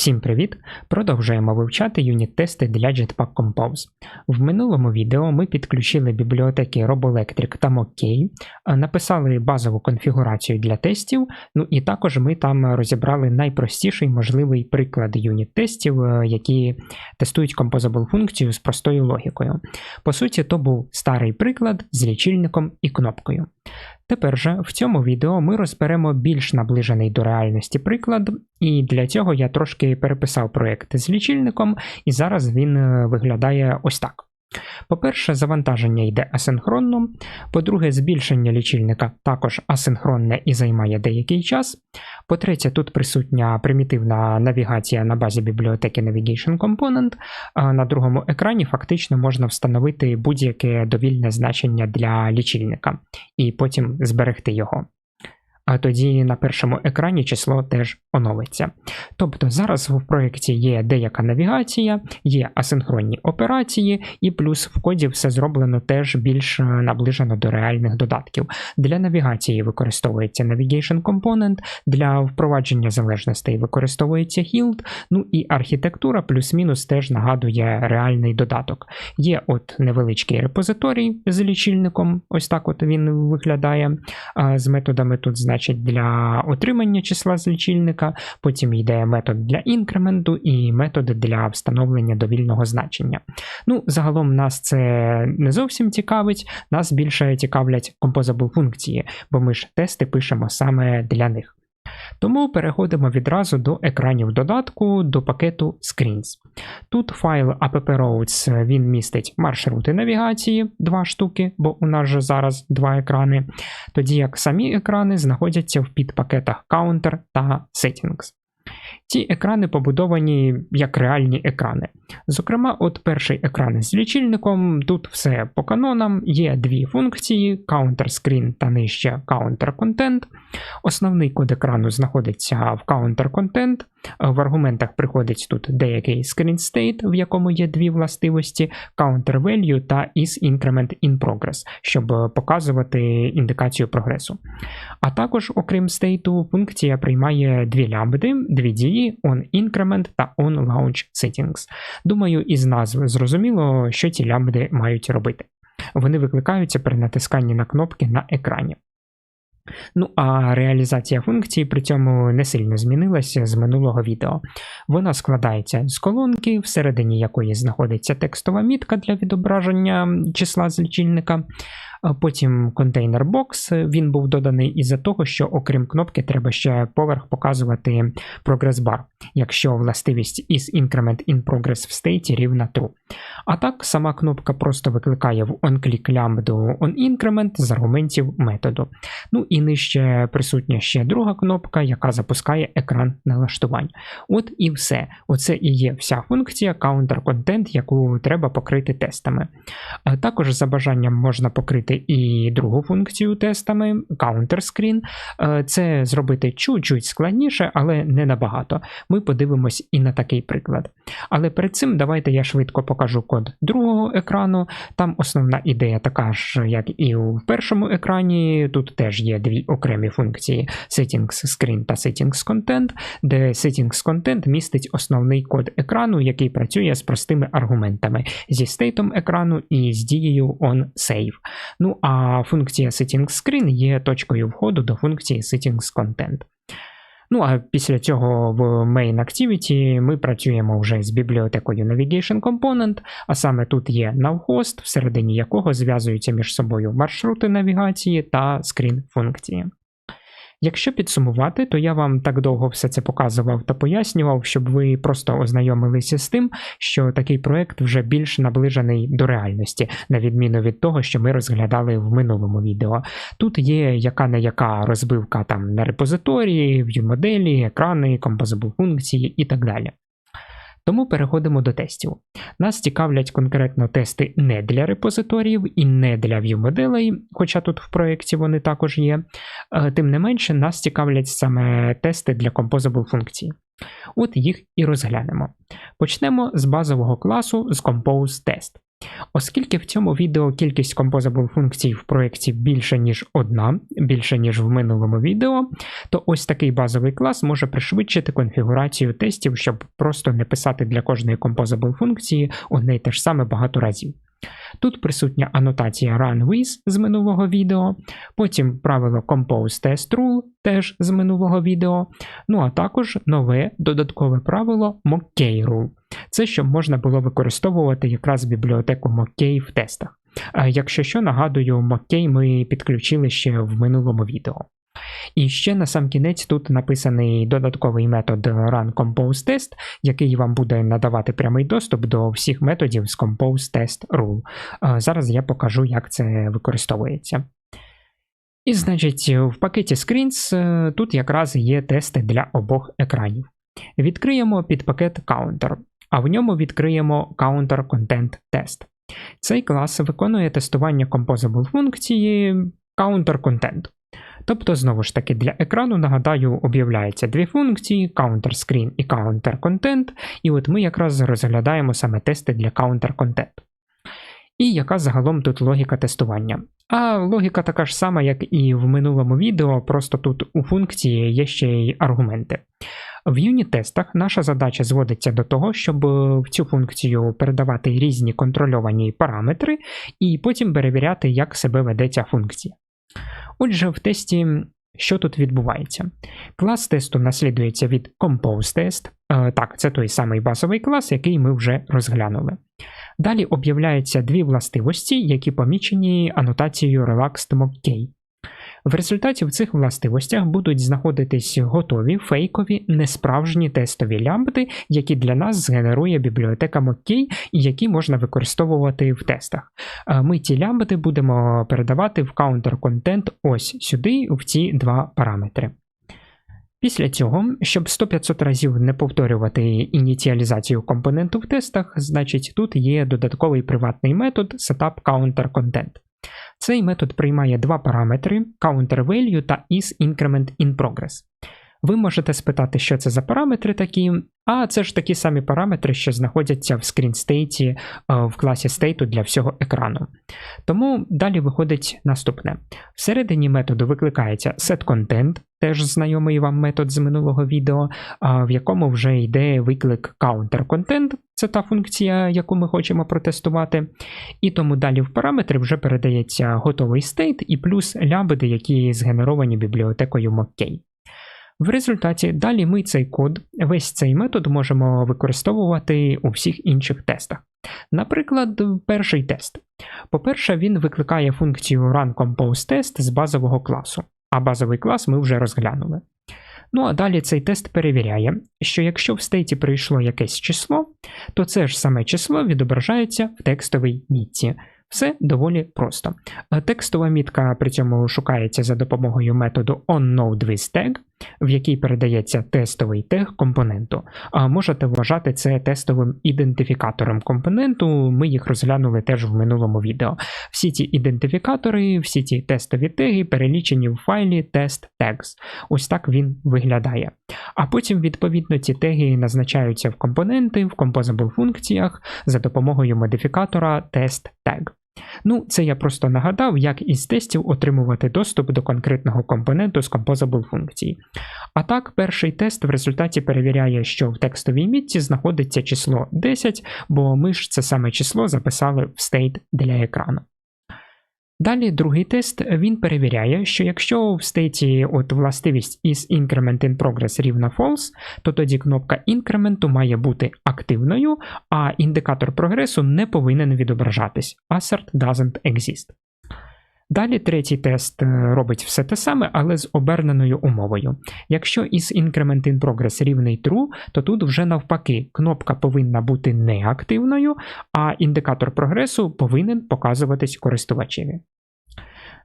Всім привіт! Продовжуємо вивчати юніт-тести для Jetpack Compose. В минулому відео ми підключили бібліотеки Roboelectric та Mockey, е, написали базову конфігурацію для тестів, ну і також ми там розібрали найпростіший можливий приклад юніт-тестів, е, які тестують композабл функцію з простою логікою. По суті, то був старий приклад з лічильником і кнопкою. Тепер же в цьому відео ми розберемо більш наближений до реальності приклад, і для цього я трошки переписав проєкт з лічильником, і зараз він е, виглядає ось так. По-перше, завантаження йде асинхронно. По-друге, збільшення лічильника також асинхронне і займає деякий час. По-третє, тут присутня примітивна навігація на базі бібліотеки Navigation Component. На другому екрані фактично можна встановити будь-яке довільне значення для лічильника і потім зберегти його тоді на першому екрані число теж оновиться. Тобто зараз в проєкті є деяка навігація, є асинхронні операції, і плюс в коді все зроблено теж більш наближено до реальних додатків. Для навігації використовується Navigation Component, для впровадження залежностей використовується Hilt, ну і архітектура плюс-мінус теж нагадує реальний додаток. Є от невеличкий репозиторій з лічильником, ось так от він виглядає. З методами тут значить значить для отримання числа з лічильника, потім йде метод для інкременту і метод для встановлення довільного значення. Ну, Загалом нас це не зовсім цікавить, нас більше цікавлять композабл функції, бо ми ж тести пишемо саме для них. Тому переходимо відразу до екранів додатку до пакету Screens. Тут файл app-roads він містить маршрути навігації, два штуки, бо у нас же зараз два екрани, тоді як самі екрани знаходяться в підпакетах Counter та Settings. Ці екрани побудовані як реальні екрани. Зокрема, от перший екран з лічильником, тут все по канонам, є дві функції: Counter Screen та нижче Counter Content. Основний код екрану знаходиться в Counter Content. В аргументах приходить тут деякий screen state, в якому є дві властивості: Counter Value та is Increment in Progress, щоб показувати індикацію прогресу. А також, окрім стейту, функція приймає дві лямбди, дві дії onIncrement та onLaunch Settings. Думаю, із назви зрозуміло, що ці лямбди мають робити. Вони викликаються при натисканні на кнопки на екрані. Ну, а реалізація функції при цьому не сильно змінилася з минулого відео. Вона складається з колонки, всередині якої знаходиться текстова мітка для відображення числа з лічильника. Потім контейнер бокс він був доданий із-за того, що окрім кнопки треба ще поверх показувати progress bar, якщо властивість is increment in progress в стейті рівна true. А так, сама кнопка просто викликає в onClick лямбду onIncrement з аргументів методу. Ну і нижче присутня ще друга кнопка, яка запускає екран налаштувань. От і все. Оце і є вся функція counter content, яку треба покрити тестами. Також за бажанням можна покрити зробити і другу функцію тестами counter screen. Е, це зробити чуть-чуть складніше, але не набагато. Ми подивимось і на такий приклад. Але перед цим давайте я швидко покажу код другого екрану. Там основна ідея така ж, як і у першому екрані. Тут теж є дві окремі функції Settings Screen та Settings Content, де Settings Content містить основний код екрану, який працює з простими аргументами зі стейтом екрану і з дією onSave. Ну а функція SettingScreen є точкою входу до функції SettingsContent. Ну, а після цього в Main Activity ми працюємо вже з бібліотекою Navigation Component, а саме тут є navhost, всередині якого зв'язуються між собою маршрути навігації та скрін функції. Якщо підсумувати, то я вам так довго все це показував та пояснював, щоб ви просто ознайомилися з тим, що такий проект вже більш наближений до реальності, на відміну від того, що ми розглядали в минулому відео. Тут є яка не яка розбивка там на репозиторії, в моделі, екрани, композабл функції і так далі. Тому переходимо до тестів. Нас цікавлять конкретно тести не для репозиторіїв і не для view-моделей, хоча тут в проєкті вони також є. Е, тим не менше, нас цікавлять саме тести для Composable функцій. От їх і розглянемо. Почнемо з базового класу з Compose Test. Оскільки в цьому відео кількість composable функцій в проєкті більше, ніж одна, більше, ніж в минулому відео, то ось такий базовий клас може пришвидшити конфігурацію тестів, щоб просто не писати для кожної composable функції одне й те ж саме багато разів. Тут присутня анотація run with з минулого відео, потім правило compose test теж з минулого відео, ну а також нове додаткове правило mockey rule. Це щоб можна було використовувати якраз бібліотеку mockey в тестах. Якщо що, нагадую, mockey ми підключили ще в минулому відео. І ще на сам кінець тут написаний додатковий метод runComposeTest, який вам буде надавати прямий доступ до всіх методів з ComposeTestRule. Зараз я покажу, як це використовується. І, значить, в пакеті Screens е, тут якраз є тести для обох екранів. Відкриємо підпакет Counter, а в ньому відкриємо Counter Content Test. Цей клас виконує тестування Composable функції Counter Content. Тобто, знову ж таки, для екрану, нагадаю, об'являються дві функції: Counter Screen і Counter Content, і от ми якраз розглядаємо саме тести для Counter Content. І яка загалом тут логіка тестування? А логіка така ж сама, як і в минулому відео, просто тут у функції є ще й аргументи. В юніт-тестах наша задача зводиться до того, щоб в цю функцію передавати різні контрольовані параметри, і потім перевіряти, як себе веде ця функція. Отже, в тесті, що тут відбувається? Клас тесту наслідується від ComposeTest. Е, так, це той самий базовий клас, який ми вже розглянули. Далі об'являються дві властивості, які помічені анотацією Relaxed Mock в результаті в цих властивостях будуть знаходитись готові фейкові несправжні тестові лямбди, які для нас згенерує бібліотека Mockey і які можна використовувати в тестах. Ми ці лямбди будемо передавати в counter content ось сюди, в ці два параметри. Після цього, щоб 100-500 разів не повторювати ініціалізацію компоненту в тестах, значить тут є додатковий приватний метод setup counter content. Цей метод приймає два параметри CounterValue та isIncrementInProgress. Ви можете спитати, що це за параметри такі, а це ж такі самі параметри, що знаходяться в скрінстейті е, в класі стейту для всього екрану. Тому далі виходить наступне. Всередині методу викликається setContent, теж знайомий вам метод з минулого відео, в якому вже йде виклик CounterContent, це та функція, яку ми хочемо протестувати. І тому далі в параметри вже передається готовий стейт і плюс лябеди, які згенеровані бібліотекою Mockey. В результаті далі ми цей код, весь цей метод можемо використовувати у всіх інших тестах. Наприклад, перший тест. По-перше, він викликає функцію runComposeTest з базового класу, а базовий клас ми вже розглянули. Ну а далі цей тест перевіряє, що якщо в стейті прийшло якесь число, то це ж саме число відображається в текстовій мітці. Все доволі просто. Текстова мітка при цьому шукається за допомогою методу onNodeWithTag, в якій передається тестовий тег компоненту. Можете вважати це тестовим ідентифікатором компоненту, ми їх розглянули теж в минулому відео. Всі ці ідентифікатори, всі ці тестові теги перелічені в файлі test.tags. Ось так він виглядає. А потім, відповідно, ці теги назначаються в компоненти в composable функціях за допомогою модифікатора test.tag. Ну, це я просто нагадав, як із тестів отримувати доступ до конкретного компоненту з Composable функції. А так, перший тест в результаті перевіряє, що в текстовій мітці знаходиться число 10, бо ми ж це саме число записали в стейт для екрану. Далі другий тест він перевіряє, що якщо в стейті от властивість is increment in progress рівна false, то тоді кнопка інкременту має бути активною, а індикатор прогресу не повинен відображатись. Assert doesn't exist. Далі третій тест е, робить все те саме, але з оберненою умовою. Якщо із increment in progress рівний true, то тут вже навпаки кнопка повинна бути неактивною, а індикатор прогресу повинен показуватись користувачеві.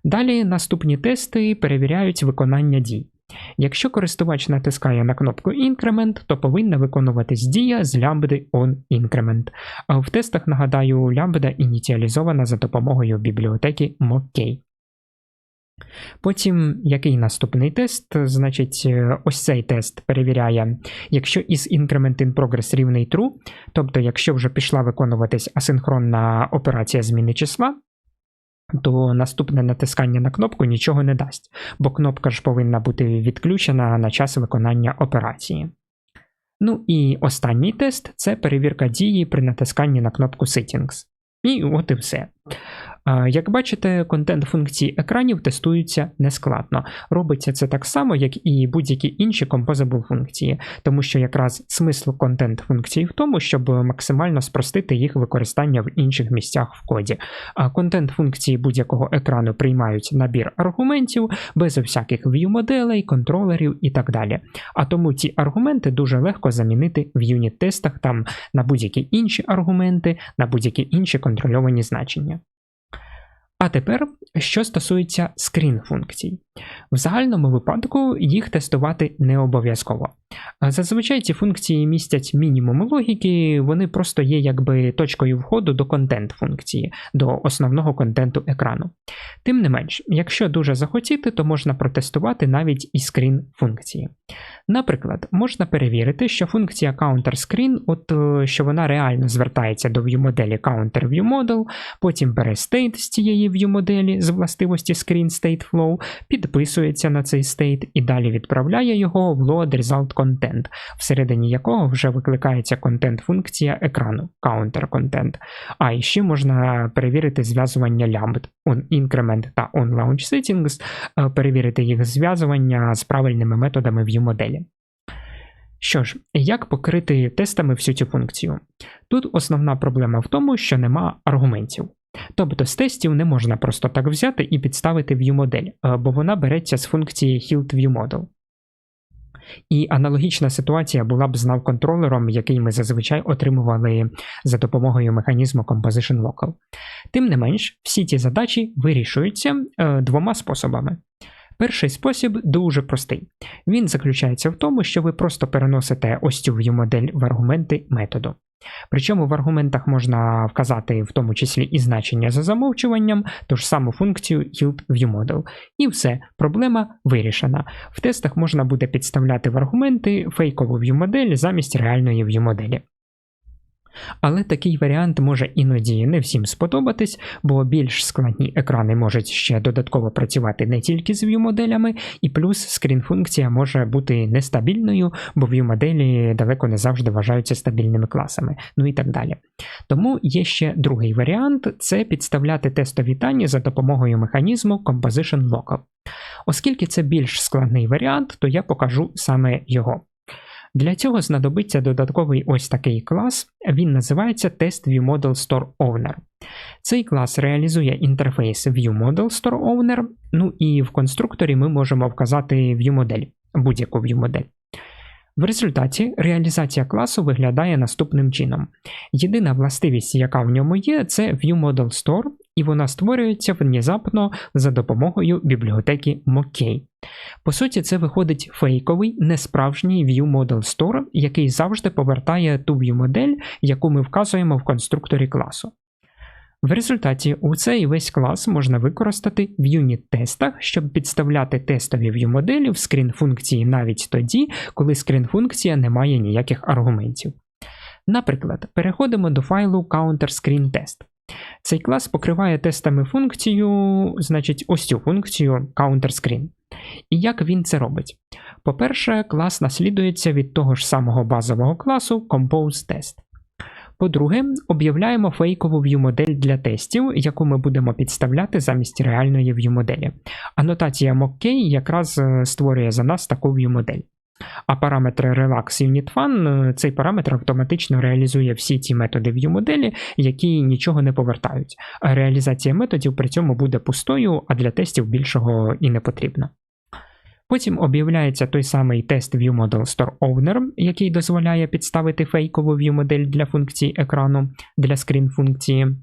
Далі наступні тести перевіряють виконання дій. Якщо користувач натискає на кнопку Increment, то повинна виконуватись дія з лямбди onIncrement. В тестах, нагадаю, лямбда ініціалізована за допомогою бібліотеки Mockey. Потім, який наступний тест? Значить, ось цей тест перевіряє, якщо is increment in progress рівний true, тобто, якщо вже пішла виконуватись асинхронна операція зміни числа, то наступне натискання на кнопку нічого не дасть, бо кнопка ж повинна бути відключена на час виконання операції. Ну і останній тест це перевірка дії при натисканні на кнопку Settings. І от і все. Як бачите, контент функції екранів тестуються нескладно. Робиться це так само, як і будь-які інші composable функції, тому що якраз смисл контент функції в тому, щоб максимально спростити їх використання в інших місцях в коді. Контент функції будь-якого екрану приймають набір аргументів без всяких view-моделей, контролерів і так далі. А тому ці аргументи дуже легко замінити в юніт-тестах там на будь-які інші аргументи, на будь-які інші контрольовані значення. А тепер, що стосується скрін функцій. В загальному випадку їх тестувати не обов'язково. Зазвичай ці функції містять мінімум логіки, вони просто є якби точкою входу до контент функції, до основного контенту екрану. Тим не менш, якщо дуже захотіти, то можна протестувати навіть і скрін функції. Наприклад, можна перевірити, що функція counterScreen, от е, що вона реально звертається до viewModelі CounterViewModel, потім бере state з цієї viewModelі з властивості ScreenStateFlow, підписується на цей state і далі відправляє його в load result content, всередині якого вже викликається контент-функція екрану counterContent. А і ще можна перевірити зв'язування лямбд onIncrement та onLaunchSettings, е, перевірити їх зв'язування з правильними методами viewModelі. Що ж, як покрити тестами всю цю функцію? Тут основна проблема в тому, що нема аргументів. Тобто з тестів не можна просто так взяти і підставити ViewModel, е, бо вона береться з функції Hilt І аналогічна ситуація була б з навконтролером, який ми зазвичай отримували за допомогою механізму Composition Local. Тим не менш, всі ці задачі вирішуються е, двома способами. Перший спосіб дуже простий. Він заключається в тому, що ви просто переносите ось цю view-модель в аргументи методу. Причому в аргументах можна вказати в тому числі і значення за замовчуванням, ту ж саму функцію yield viewModel. І все, проблема вирішена. В тестах можна буде підставляти в аргументи фейкову viewModelь замість реальної viewModelі. Але такий варіант може іноді не всім сподобатись, бо більш складні екрани можуть ще додатково працювати не тільки з view-моделями, і плюс скрін-функція може бути нестабільною, бо view-моделі далеко не завжди вважаються стабільними класами, ну і так далі. Тому є ще другий варіант це підставляти тестові дані за допомогою механізму Composition Local. Оскільки це більш складний варіант, то я покажу саме його. Для цього знадобиться додатковий ось такий клас, він називається Test ViewModel Store Owner. Цей клас реалізує інтерфейс ViewModel Store Owner, ну і в конструкторі ми можемо вказати ViewModelь, будь-яку ViewModelь. В результаті реалізація класу виглядає наступним чином. Єдина властивість, яка в ньому є, це ViewModel Store, і вона створюється внезапно за допомогою бібліотеки Mockey. По суті, це виходить фейковий, несправжній ViewModel Store, який завжди повертає ту view-модель, яку ми вказуємо в конструкторі класу. В результаті у цей весь клас можна використати в юніт-тестах, щоб підставляти тестові view-моделі в скрін-функції навіть тоді, коли скрін-функція не має ніяких аргументів. Наприклад, переходимо до файлу CounterScreenTest. Цей клас покриває тестами функцію, значить, ось цю функцію CounterScreen. І як він це робить? По-перше, клас наслідується від того ж самого базового класу ComposeTest. По-друге, об'являємо фейкову view-модель для тестів, яку ми будемо підставляти замість реальної view-моделі. Анотація mock якраз е, створює за нас таку view-модель. А параметр Relax Unit Fun, е, цей параметр автоматично реалізує всі ті методи view-моделі, які нічого не повертають. Реалізація методів при цьому буде пустою, а для тестів більшого і не потрібно. Потім об'являється той самий тест ViewModel Store Owner, який дозволяє підставити фейкову ViewModelь для функції екрану для скрін-функції.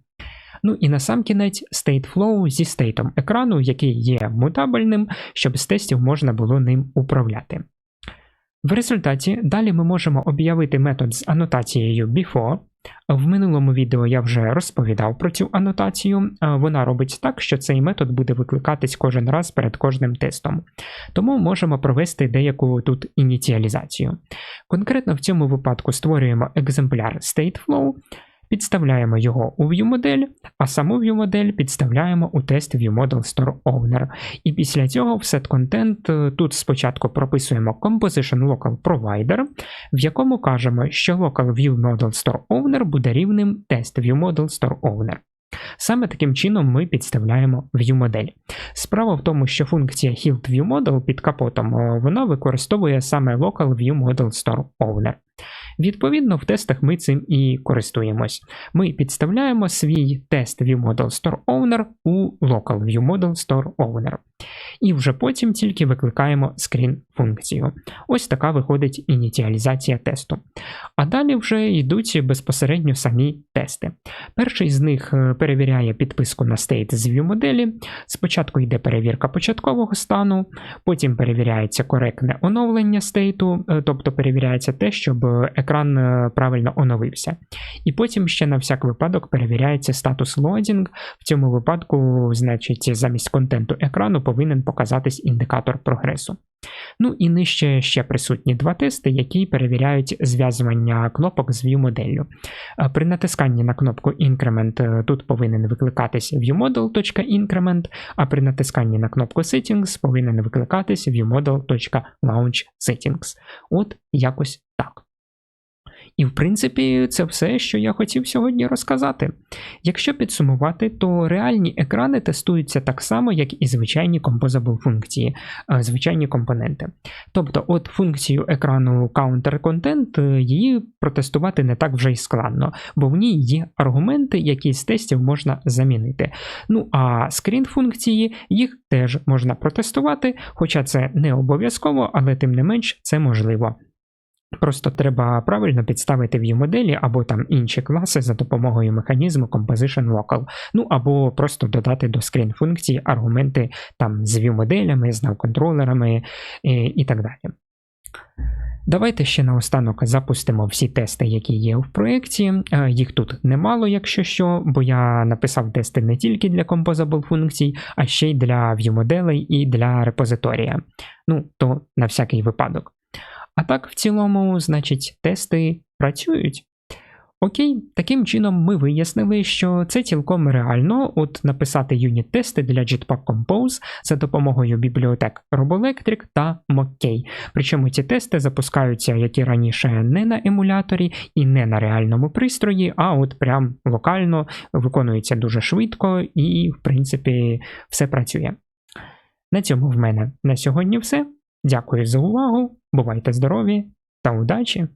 Ну і кінець StateFlow зі стейтом екрану, який є мутабельним, щоб з тестів можна було ним управляти. В результаті далі ми можемо об'явити метод з анотацією before. В минулому відео я вже розповідав про цю анотацію. Вона робить так, що цей метод буде викликатись кожен раз перед кожним тестом. Тому можемо провести деяку тут ініціалізацію. Конкретно в цьому випадку створюємо екземпляр StateFlow, підставляємо його у ViewModel, а саму ViewModel підставляємо у тест ViewModel Store Owner. І після цього в setContent тут спочатку прописуємо Composition Local Provider, в якому кажемо, що Local ViewModel Store Owner буде рівним тест ViewModel Store Owner. Саме таким чином ми підставляємо ViewModel. Справа в тому, що функція HeiltViewModel під капотом вона використовує саме Local ViewModel Store Owner. Відповідно, в тестах ми цим і користуємось. Ми підставляємо свій тест ViewModel Store Owner у Local ViewModel Store Owner. І вже потім тільки викликаємо screen функцію. Ось така виходить ініціалізація тесту. А далі вже йдуть безпосередньо самі тести. Перший з них е, перевіряє підписку на стейт з ViewModel. Спочатку йде перевірка початкового стану, потім перевіряється коректне оновлення стейту, е, тобто перевіряється те, щоб екран е, правильно оновився. І потім ще на всяк випадок перевіряється статус лодінг. В цьому випадку, значить, замість контенту екрану повинен показатись індикатор прогресу. Ну і нижче ще присутні два тести, які перевіряють зв'язування кнопок з ViewModel. При натисканні на кнопку Increment е, тут повинен викликатись viewModel.increment, а при натисканні на кнопку Settings повинен викликатись viewModel.launchSettings. От якось так. І, в принципі, це все, що я хотів сьогодні розказати. Якщо підсумувати, то реальні екрани тестуються так само, як і звичайні composable функції, е, звичайні компоненти. Тобто, от функцію екрану Counter Content е, її протестувати не так вже й складно, бо в ній є аргументи, які з тестів можна замінити. Ну а скрін функції їх теж можна протестувати, хоча це не обов'язково, але тим не менш це можливо. Просто треба правильно підставити view моделі або там інші класи за допомогою механізму Composition Local, ну або просто додати до скрін функції аргументи там з view моделями, з навконтролерами і, і так далі. Давайте ще наостанок запустимо всі тести, які є в проєкті. Е, їх тут немало, якщо що, бо я написав тести не тільки для Composable функцій, а ще й для view і для репозиторія. Ну, то на всякий випадок. А так, в цілому, значить, тести працюють. Окей, таким чином ми вияснили, що це цілком реально от написати юніт-тести для Jetpack Compose за допомогою бібліотек RoboElectric та Mockey. Причому ці тести запускаються, як і раніше, не на емуляторі і не на реальному пристрої, а от прям локально виконуються дуже швидко і, в принципі, все працює. На цьому в мене на сьогодні все. Дякую за увагу, бувайте здорові та удачі!